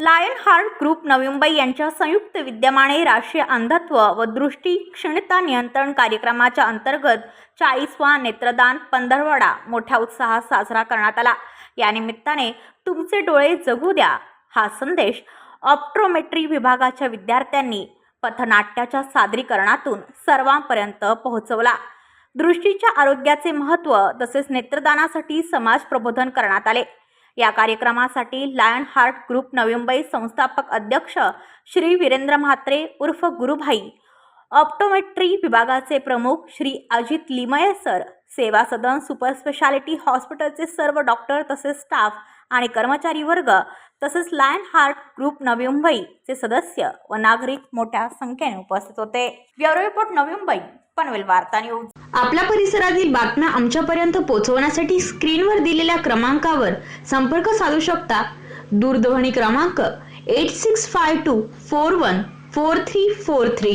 Lion heart group Navi Mumbai यांच्या संयुक्त विद्यमाने राष्ट्रीय अंधत्व व दृष्टी क्षीणता नियंत्रण कार्यक्रमाच्या अंतर्गत चाळीसवा नेत्रदान पंधरवडा मोठ्या उत्साहात साजरा करण्यात आला. या निमित्ताने तुमचे डोळे जगू द्या हा संदेश ऑप्ट्रोमेट्री विभागाच्या विद्यार्थ्यांनी पथनाट्याच्या सादरीकरणातून सर्वांपर्यंत पोहोचवला. दृष्टीच्या आरोग्याचे महत्त्व तसेच नेत्रदानासाठी समाज प्रबोधन करण्यात आले. या कार्यक्रमासाठी lion heart group Navi Mumbai संस्थापक अध्यक्ष श्री वीरेंद्र म्हात्रे उर्फ गुरुभाई. ऑप्टोमेट्री विभागाचे प्रमुख श्री अजित लिमये सर. सेवा सदन सुपर स्पेशालिटी हॉस्पिटलचे सर्व डॉक्टर तसेच स्टाफ आणि कर्मचारी वर्ग तसेच लायन हार्ट ग्रुप नवी मुंबईचे सदस्य व नागरिक मोठ्या संख्येने उपस्थित होते. ब्युरो रिपोर्ट नवी मुंबई पनवेल वार्ता न्यूज. आपल्या परिसरातील बातम्या आमच्यापर्यंत पोहोचवण्यासाठी स्क्रीनवर दिलेल्या क्रमांकावर संपर्क साधू शकता. दूरध्वनी क्रमांक eight six five two four one four three four three